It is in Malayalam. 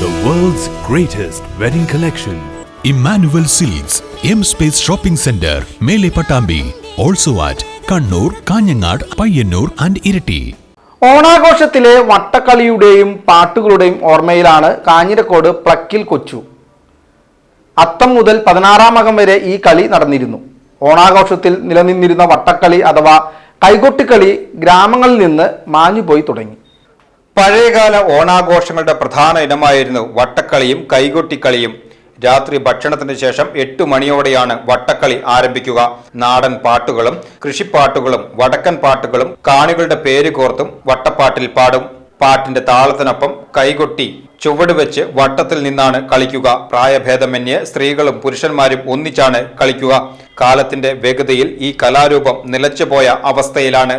greatest wedding collection. Emmanuel Seeds, M Space Shopping Center, Mele Patambi. Also at Kannur Kanhangad Payyanur and Iritty ഓണാഘോഷത്തിലെ വട്ടക്കളിയുടെയും പാട്ടുകളുടെയും ഓർമ്മയിലാണ് കാഞ്ഞിരക്കോട് പ്ലക്കിൽ കൊച്ചു അത്തം മുതൽ പതിനാറാം അകം വരെ ഈ കളി നടന്നിരുന്നു ഓണാഘോഷത്തിൽ നിലനിന്നിരുന്ന വട്ടക്കളി അഥവാ കൈകൊട്ടിക്കളി ഗ്രാമങ്ങളിൽ നിന്ന് മാഞ്ഞുപോയി തുടങ്ങി പഴയകാല ഓണാഘോഷങ്ങളുടെ പ്രധാന ഇനമായിരുന്നു വട്ടക്കളിയും കൈകൊട്ടിക്കളിയും. രാത്രി ഭക്ഷണത്തിന് ശേഷം എട്ടു മണിയോടെയാണ് വട്ടക്കളി ആരംഭിക്കുക. നാടൻ പാട്ടുകളും കൃഷിപ്പാട്ടുകളും വടക്കൻ പാട്ടുകളും കാണികളുടെ പേര് കോർത്തും വട്ടപ്പാട്ടിൽ പാടും. പാട്ടിന്റെ താളത്തിനൊപ്പം കൈകൊട്ടി ചുവട് വെച്ച് വട്ടത്തിൽ നിന്നാണ് കളിക്കുക. പ്രായഭേദമന്യേ സ്ത്രീകളും പുരുഷന്മാരും ഒന്നിച്ചാണ് കളിക്കുക. കാലത്തിന്റെ വേഗതയിൽ ഈ കലാരൂപം നിലച്ചുപോയ അവസ്ഥയിലാണ്.